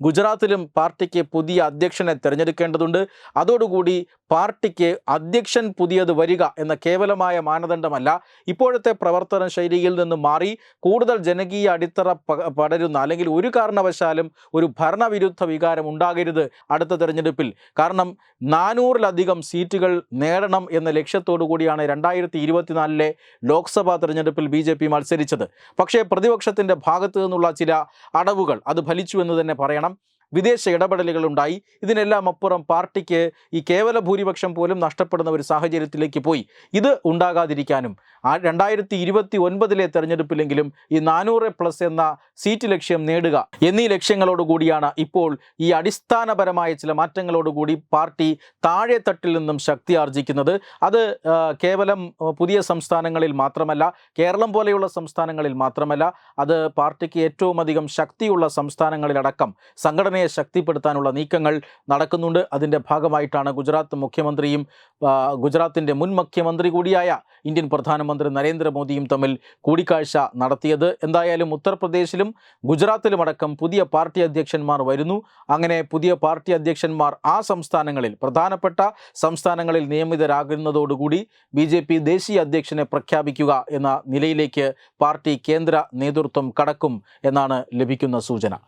ഗുജറാത്തിലും പാർട്ടിക്ക് പുതിയ അധ്യക്ഷനെ തിരഞ്ഞെടുക്കേണ്ടതുണ്ട്. അതോടുകൂടി പാർട്ടിക്ക് അധ്യക്ഷൻ പുതിയത് വരിക എന്ന കേവലമായ മാനദണ്ഡമല്ല. ഇപ്പോഴത്തെ പ്രവർത്തന ശൈലിയിൽ നിന്ന് മാറി കൂടുതൽ ജനകീയ അടിത്തറ പടരുന്ന അല്ലെങ്കിൽ ഒരു കാരണവശാലും ഒരു ഭരണവിരുദ്ധ വികാരം ഉണ്ടാകരുത് അടുത്ത തെരഞ്ഞെടുപ്പിൽ. കാരണം നാനൂറിലധികം സീറ്റുകൾ നേടണം എന്ന ലക്ഷ്യത്തോടു കൂടിയാണ് രണ്ടായിരത്തി ഇരുപത്തിനാലിലെ ലോക്സഭാ തെരഞ്ഞെടുപ്പിൽ ബി ജെ പി മത്സരിച്ചത്. പക്ഷേ പ്രതിപക്ഷത്തിന്റെ ഭാഗത്തു നിന്നുള്ള ചില അടവുകൾ അത് ഫലിച്ചു എന്ന് തന്നെ പറയണം. വിദേശ ഇടപെടലുകൾ ഉണ്ടായി ഇതിനെല്ലാം അപ്പുറം പാർട്ടിക്ക് ഈ കേവല ഭൂരിപക്ഷം പോലും നഷ്ടപ്പെടുന്ന ഒരു സാഹചര്യത്തിലേക്ക് പോയി. ഇത് ഉണ്ടാകാതിരിക്കാനും. ആ രണ്ടായിരത്തി ഇരുപത്തി ഒൻപതിലെ തെരഞ്ഞെടുപ്പിലെങ്കിലും ഈ നാനൂറ് പ്ലസ് എന്ന സീറ്റ് ലക്ഷ്യം നേടുക എന്നീ ലക്ഷ്യങ്ങളോടുകൂടിയാണ് ഇപ്പോൾ ഈ അടിസ്ഥാനപരമായ ചില മാറ്റങ്ങളോടുകൂടി പാർട്ടി താഴെത്തട്ടിൽ നിന്നും ശക്തി ആർജിക്കുന്നത്. അത് കേവലം പുതിയ സംസ്ഥാനങ്ങളിൽ മാത്രമല്ല കേരളം പോലെയുള്ള സംസ്ഥാനങ്ങളിൽ മാത്രമല്ല അത് പാർട്ടിക്ക് ഏറ്റവും അധികം ശക്തിയുള്ള സംസ്ഥാനങ്ങളിലടക്കം സംഘടനയെ ശക്തിപ്പെടുത്താനുള്ള നീക്കങ്ങൾ നടക്കുന്നുണ്ട്. അതിന്റെ ഭാഗമായിട്ടാണ് ഗുജറാത്ത് മുഖ്യമന്ത്രിയും ഗുജറാത്തിന്റെ മുൻ മുഖ്യമന്ത്രി കൂടിയായ ഇന്ത്യൻ പ്രധാനമന്ത്രി നരേന്ദ്രമോദിയും തമ്മിൽ കൂടിക്കാഴ്ച നടത്തിയത്. എന്തായാലും ഉത്തർപ്രദേശിലും ഗുജറാത്തിലുമടക്കം പുതിയ പാർട്ടി അധ്യക്ഷന്മാർ വരുന്നു. അങ്ങനെ പുതിയ പാർട്ടി അധ്യക്ഷന്മാർ ആ സംസ്ഥാനങ്ങളിൽ പ്രധാനപ്പെട്ട സംസ്ഥാനങ്ങളിൽ നിയമിതരാകുന്നതോടുകൂടി ബി ജെ പി ദേശീയ അധ്യക്ഷനെ പ്രഖ്യാപിക്കുക എന്ന നിലയിലേക്ക് പാർട്ടി കേന്ദ്ര നേതൃത്വം കടക്കും എന്നാണ് ലഭിക്കുന്ന സൂചന.